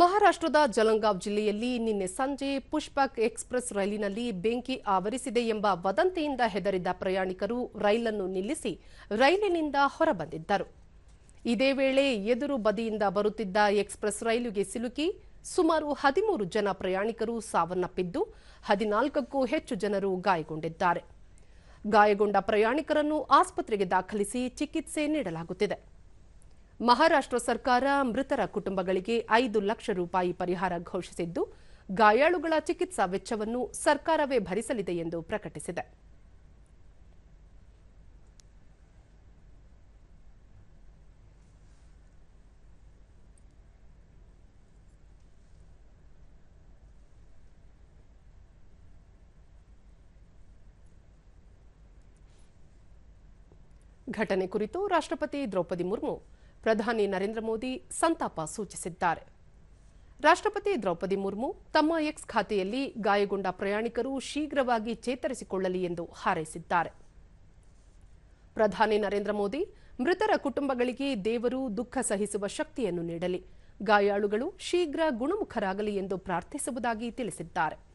ಮಹಾರಾಷ್ಟ್ರದ ಜಲಂಗಾವ್ ಜಿಲ್ಲೆಯಲ್ಲಿ ನಿನ್ನೆ ಸಂಜೆ ಪುಷ್ಪಕ್ ಎಕ್ಸ್ಪ್ರೆಸ್ ರೈಲಿನಲ್ಲಿ ಬೆಂಕಿ ಆವರಿಸಿದೆ ಎಂಬ ವದಂತಿಯಿಂದ ಹೆದರಿದ ಪ್ರಯಾಣಿಕರು ರೈಲನ್ನು ನಿಲ್ಲಿಸಿ ರೈಲಿನಿಂದ ಹೊರಬಂದಿದ್ದರು. ಇದೇ ವೇಳೆ ಎದುರು ಬದಿಯಿಂದ ಬರುತ್ತಿದ್ದ ಎಕ್ಸ್ಪ್ರೆಸ್ ರೈಲಿಗೆ ಸಿಲುಕಿ ಸುಮಾರು ಹದಿಮೂರು ಜನ ಪ್ರಯಾಣಿಕರು ಸಾವನ್ನಪ್ಪಿದ್ದು, ಹದಿನಾಲ್ಕಕ್ಕೂ ಹೆಚ್ಚು ಜನರು ಗಾಯಗೊಂಡಿದ್ದಾರೆ. ಗಾಯಗೊಂಡ ಪ್ರಯಾಣಿಕರನ್ನು ಆಸ್ಪತ್ರೆಗೆ ದಾಖಲಿಸಿ ಚಿಕಿತ್ಸೆ ನೀಡಲಾಗುತ್ತಿದೆ. ಮಹಾರಾಷ್ಟ್ರ ಸರ್ಕಾರ ಮೃತರ ಕುಟುಂಬಗಳಿಗೆ ಐದು ಲಕ್ಷ ರೂಪಾಯಿ ಪರಿಹಾರ ಘೋಷಿಸಿದ್ದು, ಗಾಯಾಳುಗಳ ಚಿಕಿತ್ಸಾ ವೆಚ್ಚವನ್ನು ಸರ್ಕಾರವೇ ಭರಿಸಲಿದೆ ಎಂದು ಪ್ರಕಟಿಸಿದೆ. ಘಟನೆ ಕುರಿತು ರಾಷ್ಟ್ರಪತಿ ದ್ರೌಪದಿ ಮುರ್ಮು ಪ್ರಧಾನಿ ನರೇಂದ್ರ ಮೋದಿ ಸಂತಾಪ ಸೂಚಿಸಿದ್ದಾರೆ. ರಾಷ್ಟ್ರಪತಿ ದ್ರೌಪದಿ ಮುರ್ಮು ತಮ್ಮ ಎಕ್ಸ್ ಖಾತೆಯಲ್ಲಿ ಗಾಯಗೊಂಡ ಪ್ರಯಾಣಿಕರು ಶೀಘ್ರವಾಗಿ ಚೇತರಿಸಿಕೊಳ್ಳಲಿ ಎಂದು ಹಾರೈಸಿದ್ದಾರೆ. ಪ್ರಧಾನಿ ನರೇಂದ್ರ ಮೋದಿ ಮೃತರ ಕುಟುಂಬಗಳಿಗೆ ದೇವರು ದುಃಖ ಸಹಿಸುವ ಶಕ್ತಿಯನ್ನು ನೀಡಲಿ. ಗಾಯಾಳುಗಳು ಶೀಘ್ರ ಗುಣಮುಖರಾಗಲಿ ಎಂದು ಪ್ರಾರ್ಥಿಸುವುದಾಗಿ ತಿಳಿಸಿದ್ದಾರೆ.